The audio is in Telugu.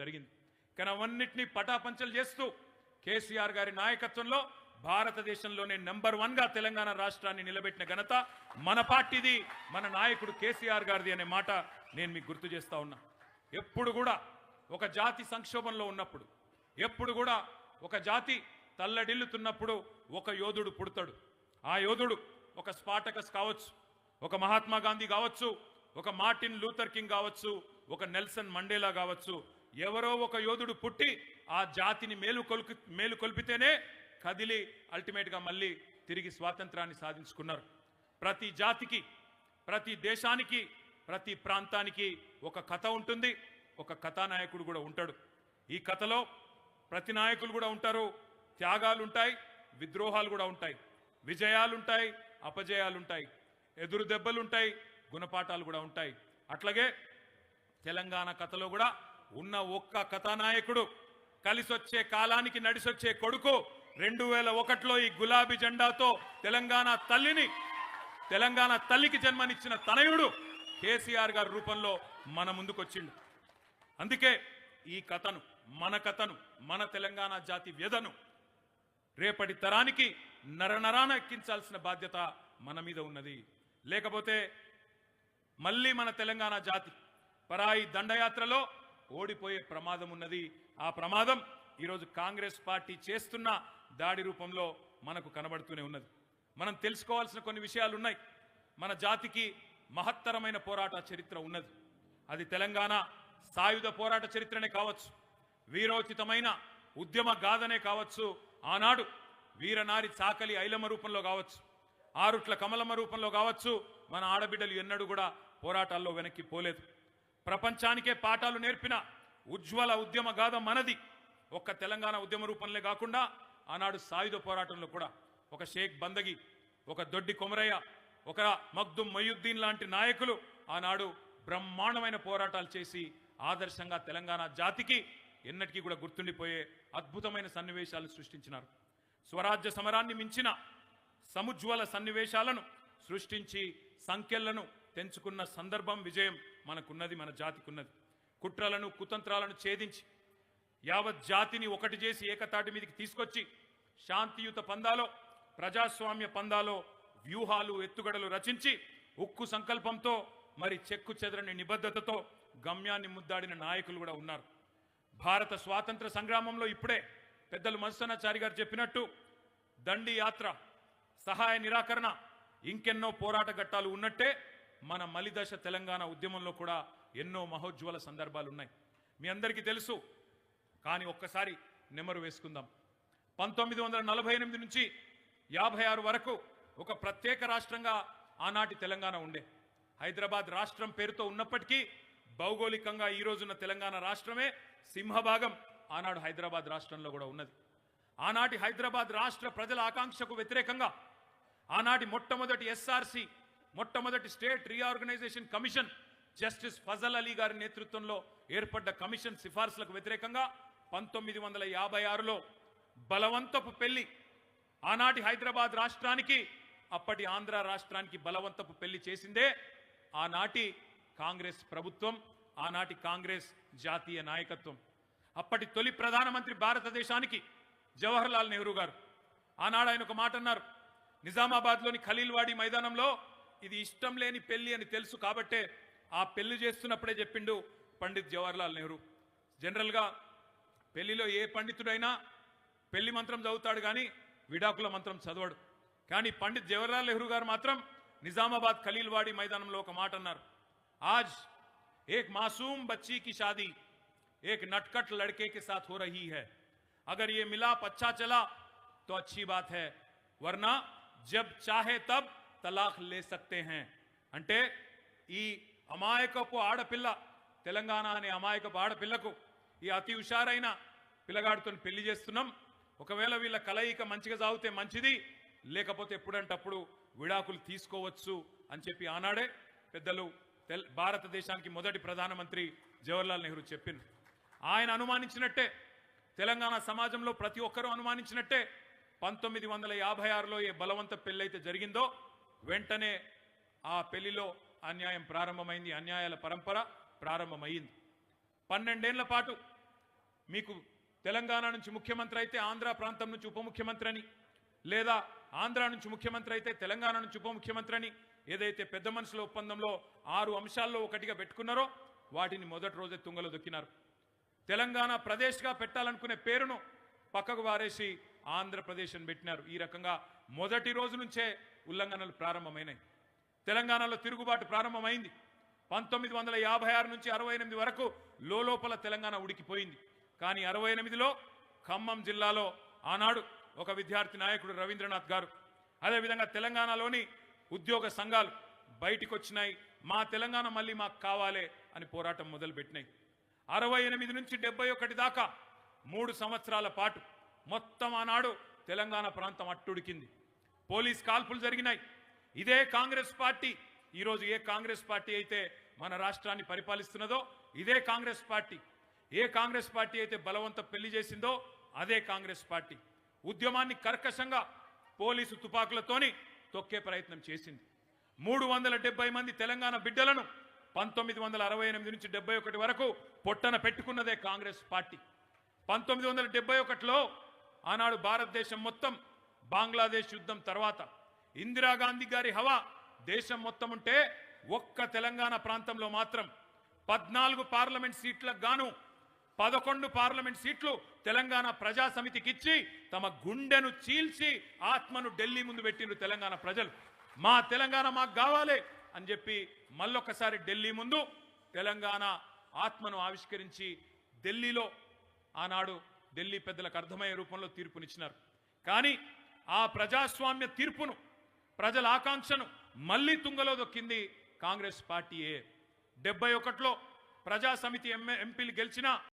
జరిగింది. కానీ అవన్నిటినీ పటాపంచలు చేస్తూ కేసీఆర్ గారి నాయకత్వంలో భారతదేశంలోనే నెంబర్ వన్గా తెలంగాణ రాష్ట్రాన్ని నిలబెట్టిన ఘనత మన పార్టీది మన నాయకుడు కేసీఆర్ గారిది అనే మాట నేను మీకు గుర్తు చేస్తా ఉన్నా. ఎప్పుడు కూడా ఒక జాతి సంక్షోభంలో ఉన్నప్పుడు ఎప్పుడు కూడా ఒక జాతి తల్లడిల్లుతున్నప్పుడు ఒక యోధుడు పుడతాడు. ఆ యోధుడు ఒక స్పాటకస్ కావచ్చు ఒక మహాత్మా గాంధీ కావచ్చు ఒక మార్టిన్ లూథర్ కింగ్ కావచ్చు ఒక నెల్సన్ మండేలా కావచ్చు ఎవరో ఒక యోధుడు పుట్టి ఆ జాతిని మేలు కొలుకు మేలు కొల్పితేనే కదిలి అల్టిమేట్గా మళ్ళీ తిరిగి స్వాతంత్రాన్ని సాధించుకున్నారు. ప్రతి జాతికి ప్రతి దేశానికి ప్రతి ప్రాంతానికి ఒక కథ ఉంటుంది. ఒక కథానాయకుడు కూడా ఉంటాడు. ఈ కథలో ప్రతి నాయకులు కూడా ఉంటారు. త్యాగాలు ఉంటాయి విద్రోహాలు కూడా ఉంటాయి. విజయాలు ఉంటాయి అపజయాలు ఉంటాయి ఎదురు దెబ్బలు ఉంటాయి గుణపాఠాలు కూడా ఉంటాయి. అట్లాగే తెలంగాణ కథలో కూడా ఉన్న ఒక్క కథానాయకుడు కలిసొచ్చే కాలానికి నడిసొచ్చే కొడుకు రెండు వేల ఒకటిలో ఈ గులాబీ జెండాతో తెలంగాణ తల్లిని తెలంగాణ తల్లికి జన్మనిచ్చిన తనయుడు కేసీఆర్ గారి రూపంలో మన ముందుకొచ్చిండు. అందుకే ఈ కథను మన కథను మన తెలంగాణ జాతి వ్యధను రేపటి తరానికి నరనరాన ఎక్కించాల్సిన బాధ్యత మన మీద ఉన్నది. లేకపోతే మళ్ళీ మన తెలంగాణ జాతి పరాయి దండయాత్రలో ఓడిపోయే ప్రమాదం ఉన్నది. ఆ ప్రమాదం ఈరోజు కాంగ్రెస్ పార్టీ చేస్తున్న దాడి రూపంలో మనకు కనబడుతూనే ఉన్నది. మనం తెలుసుకోవాల్సిన కొన్ని విషయాలు ఉన్నాయి. మన జాతికి మహత్తరమైన పోరాట చరిత్ర ఉన్నది. అది తెలంగాణ సాయుధ పోరాట చరిత్రనే కావచ్చు. వీరోచితమైన ఉద్యమ గాథనే కావచ్చు. ఆనాడు వీరనారి చాకలి ఐలమ రూపంలో కావచ్చు. ఆరుట్ల కమలమ్మ రూపంలో కావచ్చు. మన ఆడబిడ్డలు ఎన్నడూ కూడా పోరాటాల్లో వెనక్కి పోలేదు. ప్రపంచానికే పాఠాలు నేర్పిన ఉజ్వల ఉద్యమ గాథ మనది. ఒక్క తెలంగాణ ఉద్యమ రూపంలో కాకుండా ఆనాడు సాయుధ పోరాటంలో కూడా ఒక షేక్ బందగి ఒక దొడ్డి కొమరయ్య ఒక మగ్దుం మొయ్యుద్దీన్ లాంటి నాయకులు ఆనాడు బ్రహ్మాండమైన పోరాటాలు చేసి ఆదర్శంగా తెలంగాణ జాతికి ఎన్నటికీ కూడా గుర్తుండిపోయే అద్భుతమైన సన్నివేశాలు సృష్టించినారు. స్వరాజ్య సమరాన్ని మించిన సముజ్వల సన్నివేశాలను సృష్టించి సంఖ్యలను తెంచుకున్న సందర్భం విజయం మనకున్నది మన జాతికున్నది. కుట్రలను కుతంత్రాలను ఛేదించి యావత్ జాతిని ఒకటి చేసి ఏకతాటి మీదకి తీసుకొచ్చి శాంతియుత పందాలో ప్రజాస్వామ్య పందాలో వ్యూహాలు ఎత్తుగడలు రచించి ఉక్కు సంకల్పంతో మరి చెక్కు చెదరని నిబద్ధతతో గమ్యాన్ని ముద్దాడిన నాయకులు కూడా ఉన్నారు. భారత స్వాతంత్ర సంగ్రామంలో ఇప్పుడే పెద్దలు మనసనాచారి గారు చెప్పినట్టు దండి యాత్ర సహాయ నిరాకరణ ఇంకెన్నో పోరాట ఘట్టాలు ఉన్నట్టే మన మలిదశ తెలంగాణ ఉద్యమంలో కూడా ఎన్నో మహోజ్వల సందర్భాలు ఉన్నాయి మీ అందరికీ తెలుసు. కానీ ఒక్కసారి నెమరు వేసుకుందాం. పంతొమ్మిది వందల నలభై ఎనిమిది నుంచి యాభై ఆరు వరకు ఒక ప్రత్యేక రాష్ట్రంగా ఆనాటి తెలంగాణ ఉండే. హైదరాబాద్ రాష్ట్రం పేరుతో ఉన్నప్పటికీ భౌగోళికంగా ఈ రోజున్న తెలంగాణ రాష్ట్రమే సింహభాగం ఆనాడు హైదరాబాద్ రాష్ట్రంలో కూడా ఉన్నది. ఆనాటి హైదరాబాద్ రాష్ట్ర ప్రజల ఆకాంక్షకు వ్యతిరేకంగా ఆనాటి మొట్టమొదటి ఎస్ఆర్సి మొట్టమొదటి state reorganisation commission justice Fazal Ali గారి నేతృత్వంలో ఏర్పడ్డ కమిషన్ సిఫార్సులకు వ్యతిరేకంగా పంతొమ్మిది వందల యాభై ఆరులో బలవంతపు పెళ్ళి ఆనాటి హైదరాబాద్ రాష్ట్రానికి అప్పటి ఆంధ్ర రాష్ట్రానికి బలవంతపు పెళ్ళి చేసిందే ఆనాటి కాంగ్రెస్ ప్రభుత్వం ఆనాటి కాంగ్రెస్ జాతీయ నాయకత్వం. అప్పటి తొలి ప్రధానమంత్రి భారతదేశానికి జవహర్లాల్ నెహ్రూ గారు. ఆనాడు ఆయన ఒక మాట అన్నారు నిజామాబాద్లోని ఖలీల్వాడి మైదానంలో ఇది ఇష్టం లేని పెళ్లి అని తెలుసు కాబట్టే ఆ పెళ్లి చేస్తున్నప్పుడే చెప్పిండు పండిత్ జవహర్లాల్ నెహ్రూ జనరల్గా పెళ్లిలో ఏ పండితుడైనా పెళ్లి మంత్రం చదువుతాడు కానీ విడాకుల మంత్రం చదవడు కానీ పండిత్ జవహర్లాల్ నెహ్రూ గారు మాత్రం నిజామాబాద్ ఖలీల్వాడి మైదానంలో ఒక మాట అన్నారు ఆజ్ एक मासूम बच्ची की शादी एक नटखट लड़के के साथ हो रही है अगर ये मिलाप अच्छा चला तो अच्छी बात है वरना जब चाहे तब తలాఖ్ లే సక్తే హే అంటే ఈ అమాయకపు ఆడపిల్ల తెలంగాణ అనే అమాయకపు ఆడపిల్లకు ఈ అతి హుషారైన పిల్లగాడితో పెళ్ళి చేస్తున్నాం. ఒకవేళ వీళ్ళ కలయిక మంచిగా సాగితే మంచిది లేకపోతే ఎప్పుడంటప్పుడు విడాకులు తీసుకోవచ్చు అని చెప్పి ఆనాడే పెద్దలు భారతదేశానికి మొదటి ప్రధానమంత్రి జవహర్లాల్ నెహ్రూ చెప్పిన ఆయన అనుమానించినట్టే తెలంగాణ సమాజంలో ప్రతి ఒక్కరూ అనుమానించినట్టే పంతొమ్మిది వందల యాభై ఆరులో ఏ బలవంత పెళ్ళైతే జరిగిందో వెంటనే ఆ పెళ్ళిలో అన్యాయం ప్రారంభమైంది అన్యాయాల పరంపర ప్రారంభమైంది. పన్నెండేళ్ళ పాటు మీకు తెలంగాణ నుంచి ముఖ్యమంత్రి అయితే ఆంధ్ర ప్రాంతం నుంచి ఉప ముఖ్యమంత్రి అని లేదా ఆంధ్ర నుంచి ముఖ్యమంత్రి అయితే తెలంగాణ నుంచి ఉప ముఖ్యమంత్రి అని ఏదైతే పెద్ద మనుషుల ఒప్పందంలో ఆరు అంశాల్లో ఒకటిగా పెట్టుకున్నారో వాటిని మొదటి రోజే తుంగలో దొక్కినారు. తెలంగాణ ప్రదేశ్గా పెట్టాలనుకునే పేరును పక్కకు వారేసి ఆంధ్రప్రదేశ్ అని పెట్టినారు. ఈ రకంగా మొదటి రోజు నుంచే ఉల్లంఘనలు ప్రారంభమైనాయి. తెలంగాణలో తిరుగుబాటు ప్రారంభమైంది. పంతొమ్మిది వందల యాభై ఆరు నుంచి అరవై ఎనిమిది వరకు లోపల తెలంగాణ ఉడికిపోయింది. కానీ అరవై ఎనిమిదిలో ఖమ్మం జిల్లాలో ఆనాడు ఒక విద్యార్థి నాయకుడు రవీంద్రనాథ్ గారు అదేవిధంగా తెలంగాణలోని ఉద్యోగ సంఘాలు బయటికి వచ్చినాయి మా తెలంగాణ మళ్ళీ మాకు కావాలే అని పోరాటం మొదలుపెట్టినాయి. అరవై ఎనిమిది నుంచి డెబ్బై ఒకటి దాకా మూడు సంవత్సరాల పాటు మొత్తం ఆనాడు తెలంగాణ ప్రాంతం అట్టుడికింది. పోలీస్ కాల్పులు జరిగినాయి. ఇదే కాంగ్రెస్ పార్టీ. ఈరోజు ఏ కాంగ్రెస్ పార్టీ అయితే మన రాష్ట్రాన్ని పరిపాలిస్తున్నదో ఇదే కాంగ్రెస్ పార్టీ. ఏ కాంగ్రెస్ పార్టీ అయితే బలవంత పెళ్ళి చేసిందో అదే కాంగ్రెస్ పార్టీ. ఉద్యమాన్ని కర్కశంగా పోలీసు తుపాకులతోని తొక్కే ప్రయత్నం చేసింది. మూడు వందల డెబ్బై మంది తెలంగాణ బిడ్డలను పంతొమ్మిది వందల అరవై ఎనిమిది నుంచి డెబ్బై ఒకటి వరకు పొట్టన పెట్టుకున్నదే కాంగ్రెస్ పార్టీ. పంతొమ్మిది వందల డెబ్బై ఒకటిలో ఆనాడు భారతదేశం మొత్తం బంగ్లాదేశ్ యుద్ధం తర్వాత ఇందిరాగాంధీ గారి హవా దేశం మొత్తం ఉంటే ఒక్క తెలంగాణ ప్రాంతంలో మాత్రం పద్నాలుగు పార్లమెంట్ సీట్లకు గాను పదకొండు పార్లమెంట్ సీట్లు తెలంగాణ ప్రజా సమితికి ఇచ్చి తమ గుండెను చీల్చి ఆత్మను ఢిల్లీ ముందు పెట్టిండ్రు తెలంగాణ ప్రజలు. మా తెలంగాణ మాకు కావాలి అని చెప్పి మళ్ళొకసారి ఢిల్లీ ముందు తెలంగాణ ఆత్మను ఆవిష్కరించి ఢిల్లీలో ఆనాడు ఢిల్లీ పెద్దలకు అర్థమయ్యే రూపంలో తీర్పునిచ్చినారు. కానీ ఆ ప్రజాస్వామ్య తీర్పును ప్రజల ఆకాంక్షను మళ్ళీ తుంగలో దొక్కింది కాంగ్రెస్ పార్టీయే. డెబ్బై ఒకటిలో ప్రజా సమితి ఎంపీలు గెలిచినా